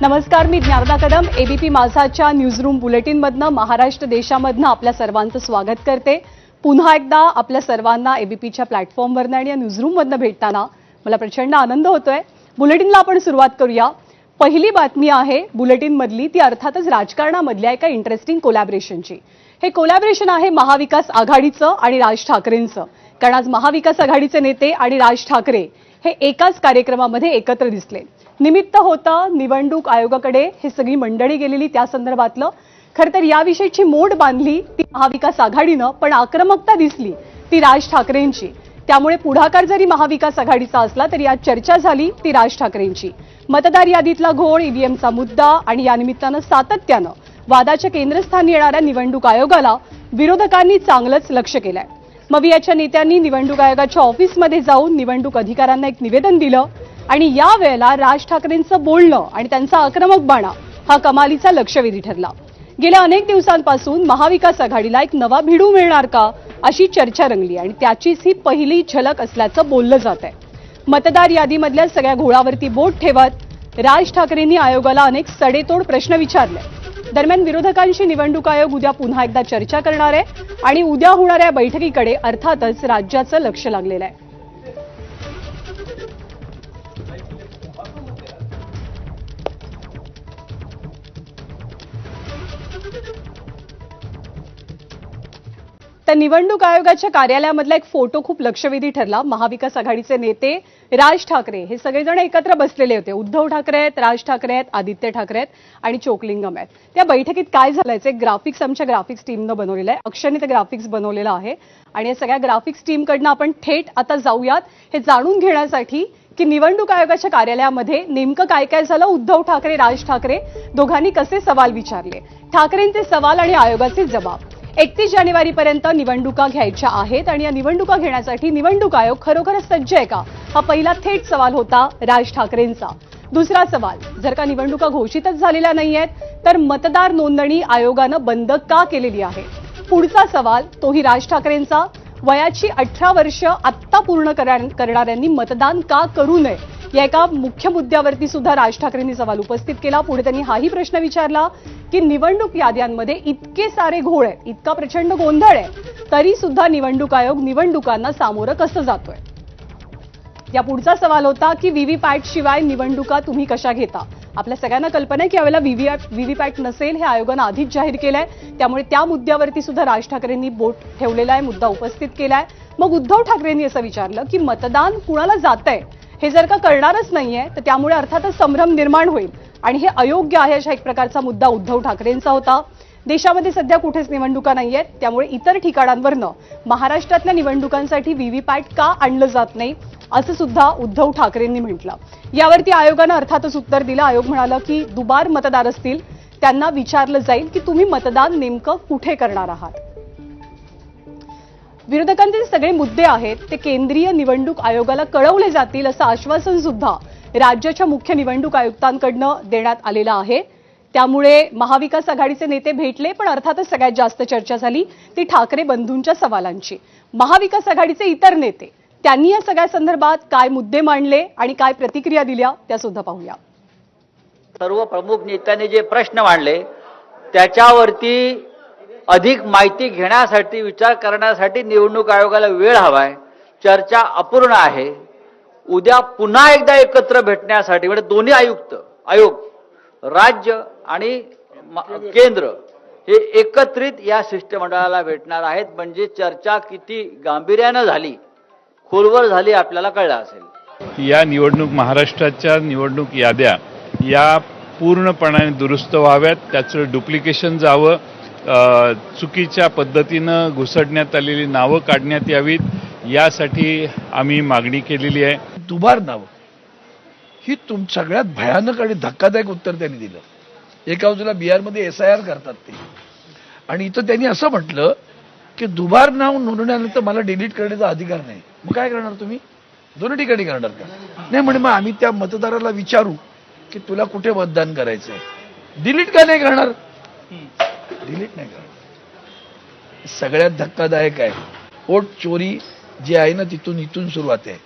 नमस्कार मी ज्ञानदा कदम एबीपी माझाच्या न्यूजरूम बुलेटिनमधनं महाराष्ट्र देशामधनं आपल्या सर्वांचं स्वागत करते. पुन्हा एकदा आपल्या सर्वांना एबीपीच्या प्लॅटफॉर्मवरनं आणि या न्यूजरूममधनं भेटताना मला प्रचंड आनंद होतोय. बुलेटिनला आपण सुरुवात करूया. पहिली बातमी आहे बुलेटिनमधली ती अर्थातच राजकारणामधल्या एका इंटरेस्टिंग कोलॅबरेशनची हे कोलॅबरेशन आहे महाविकास आघाडीचं आणि राज ठाकरेंचं. कारण आज महाविकास आघाडीचे नेते आणि राज ठाकरे हे एकाच कार्यक्रमामध्ये एकत्र दिसले. निमित्त होतं निवडणूक आयोगाकडे हे सगळी मंडळी गेलेली त्या संदर्भातलं. खरं तर याविषयीची मोड बांधली ती महाविकास आघाडीनं पण आक्रमकता दिसली ती राज ठाकरेंची. त्यामुळे पुढाकार जरी महाविकास आघाडीचा असला तरी आज चर्चा झाली ती राज ठाकरेंची. मतदार यादीतला घोळ ईव्हीएमचा मुद्दा आणि या निमित्तानं सातत्यानं वादाच्या केंद्रस्थानी येणाऱ्या निवडणूक आयोगाला विरोधकांनी चांगलंच लक्ष केलंय. मवियाच्या नेत्यांनी निवडणूक आयोगाच्या ऑफिसमध्ये जाऊन निवडणूक अधिकाऱ्यांना एक निवेदन दिलं आणि या वेळेला राज ठाकरेंचं बोलणं आणि त्यांचा आक्रमक बाणा हा कमालीचा लक्षवेधी ठरला. गेल्या अनेक दिवसांपासून महाविकास आघाडीला एक नवा भिडू मिळणार का अशी चर्चा रंगली आणि त्याचीच ही पहिली झलक असल्याचं बोललं जात आहे. मतदार यादीमधल्या सगळ्या घोळावरती बोट ठेवत राज ठाकरेंनी आयोगाला अनेक सडेतोड प्रश्न विचारले. दरम्यान विरोधकांशी निवडणूक आयोग उद्या पुन्हा एकदा चर्चा करणार आहे आणि उद्या होणाऱ्या बैठकीकडे अर्थातच राज्याचं लक्ष लागलेलं आहे. तर निवडणूक आयोगाच्या कार्यालयामधला एक फोटो खूप लक्षवेधी ठरला. महाविकास आघाडीचे नेते राज ठाकरे हे सगळेजण एकत्र बसलेले होते. उद्धव ठाकरे आहेत राज ठाकरे आहेत आदित्य ठाकरे आहेत आणि चोकलिंगम आहेत. त्या बैठकीत काय झालंय? एक ग्राफिक्स आमच्या ग्राफिक्स टीमनं बनवलेलं आहे. अक्षरने ते ग्राफिक्स बनवलेलं आहे. आणि या सगळ्या ग्राफिक्स टीमकडनं आपण थेट आता जाऊयात. हे जाणून घेण्यासाठी की निवडणूक आयोगाच्या कार्यालयामध्ये नेमकं काय काय झालं उद्धव ठाकरे राज ठाकरे दोघांनी कसे सवाल विचारले? ठाकरेंचे सवाल आणि आयोगाचे जबाब. एकतीस जानेवारीपर्यंत निवडणुका घ्यायच्या आहेत आणि या निवडणुका घेण्यासाठी निवडणूक आयोग खरोखरच सज्ज आहे का? हा पहिला थेट सवाल होता राज ठाकरेंचा. दुसरा सवाल जर का निवडणुका घोषितच झालेल्या आहेत तर मतदार नोंदणी आयोगानं बंद का केलेली आहे? पुढचा सवाल तोही राज ठाकरेंचा. वयाची अठरा वर्ष आत्ता पूर्ण करणाऱ्यांनी मतदान का करू नये? या एका मुख्य मुद्द्यावरती सुद्धा राज ठाकरेंनी सवाल उपस्थित केला. पुढे त्यांनी हाही प्रश्न विचारला की निवडणूक याद्यांमध्ये इतके सारे घोळ आहेत इतका प्रचंड गोंधळ आहे तरी सुद्धा निवडणूक आयोग निवडणुकांना सामोरं कसं जातोय? या पुढचा सवाल होता की व्हीव्हीपॅट शिवाय निवडणुका तुम्ही कशा घेता? आपल्या सगळ्यांना कल्पना आहे की यावेळेला व्हीव्हीपॅट नसेल हे आयोगानं आधीच जाहीर केलं आहे त्यामुळे त्या मुद्द्यावरती सुद्धा राज ठाकरेंनी बोट ठेवलेला आहे मुद्दा उपस्थित केला आहे मग उद्धव ठाकरेंनी असं विचारलं की मतदान कुणाला जातंय? हे जर का कळणारच नाहीये तर त्यामुळे अर्थातच संभ्रम निर्माण होईल. आणि हे अयोग्य आहे अशा एक प्रकारचा मुद्दा उद्धव ठाकरेंचा होता. देशामध्ये सध्या कुठेच निवडणुका नाहीयेत त्यामुळे इतर ठिकाणांवरनं महाराष्ट्रातल्या निवडणुकांसाठी व्हीव्हीपॅट का आणलं जात नाही? असं सुद्धा उद्धव ठाकरेंनी म्हटलं. यावरती आयोगानं अर्थातच उत्तर दिलं. आयोग म्हणाला की दुबार मतदार असतील त्यांना विचारलं जाईल की तुम्ही मतदान नेमकं कुठे करणार आहात? विरोधकांचे जे सगळे मुद्दे आहेत ते केंद्रीय निवडणूक आयोगाला कळवले जातील असं आश्वासन सुद्धा राज्याच्या मुख्य निवडणूक आयुक्तांकडनं देण्यात आलेलं आहे. त्यामुळे महाविकास आघाडीचे नेते भेटले पण अर्थातच सगळ्यात जास्त चर्चा झाली ती ठाकरे बंधूंच्या सवालांची. महाविकास आघाडीचे इतर नेते त्यांनी या सगळ्या संदर्भात काय मुद्दे मांडले आणि काय प्रतिक्रिया दिल्या त्या सुद्धा पाहूया. सर्व प्रमुख नेत्यांनी जे प्रश्न मांडले त्याच्यावरती अधिक माहिती घेण्यासाठी विचार करण्यासाठी निवडणूक आयोगाला वेळ हवाय चर्चा अपूर्ण आहे. उद्या पुन्हा एकदा एकत्र भेटण्यासाठी म्हणजे दोन्ही आयुक्त आयोग राज्य आणि केंद्र हे एकत्रित या शिष्टमंडळाला भेटणार आहेत. म्हणजे चर्चा किती गांभीर्यानं झाली खोलवर झाली आपल्याला कळलं असेल. या निवडणूक महाराष्ट्राच्या निवडणूक याद्या या पूर्णपणाने दुरुस्त व्हाव्यात. त्याचं डुप्लिकेशन जावं चुकीच्या पद्धतीनं घुसडण्यात आलेली नावं काढण्यात यावीत यासाठी आम्ही मागणी केलेली आहे. दुबार नाव. ही तुम सगळ्यात भयानक आणि धक्कादायक उत्तर त्यांनी दिलं. एका बाजूला बिहारमध्ये एस आय आर करतात ते. आणि इथं त्यांनी असं म्हटलं की दुबार नाव नोंदवण्यानंतर मला डिलीट करण्याचा अधिकार नाही. मग काय करणार तुम्ही? दोन्ही ठिकाणी करणार का? नाही म्हणजे मग आम्ही त्या मतदाराला विचारू की तुला कुठे मतदान करायचं आहे डिलीट का नाही करणार? डिलीट नाही करणार. सगळ्यात धक्कादायक आहे. वोट चोरी जी आहे ना तिथून इथून सुरुवात आहे.